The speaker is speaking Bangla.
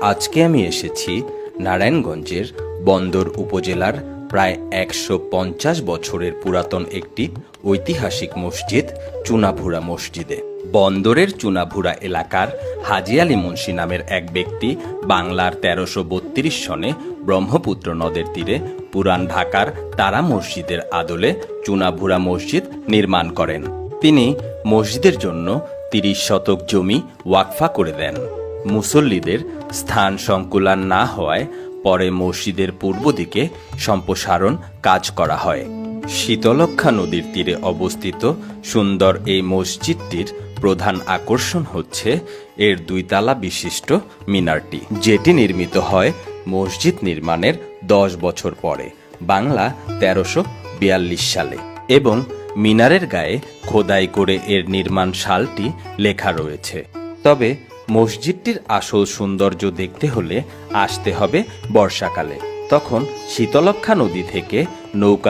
আজকে আমি এসেছি নারায়ণগঞ্জের বন্দর উপজেলার প্রায় একশো পঞ্চাশ বছরের পুরাতন একটি ঐতিহাসিক মসজিদ, চুনাভুরা মসজিদে। বন্দরের চুনাভুরা এলাকার হাজি আলী মুন্সি নামের এক ব্যক্তি বাংলার তেরোশো বত্রিশ সনে ব্রহ্মপুত্র নদের তীরে পুরান ঢাকার তারা মসজিদের আদলে চুনাভুরা মসজিদ নির্মাণ করেন। তিনি মসজিদের জন্য তিরিশ শতক জমি ওয়াকফা করে দেন। মুসল্লিদের স্থান সংকুলান না হওয়ায় পরে মসজিদের পূর্ব দিকে সম্প্রসারণ কাজ করা হয়। শীতলক্ষা নদীর তীরে অবস্থিত সুন্দর এই মসজিদটির প্রধান আকর্ষণ হচ্ছে এর দুইতলা বিশিষ্ট মিনারটি, যেটি নির্মিত হয় মসজিদ নির্মাণের দশ বছর পরে, বাংলা তেরোশো বিয়াল্লিশ সালে। এবং মিনারের গায়ে খোদাই করে এর নির্মাণ সালটি লেখা রয়েছে। তবে মসজিদটির আসল সৌন্দর্য দেখতে হলে আসতে হবে বর্ষাকালে। তখন শীতলক্ষা নদী থেকে নৌকা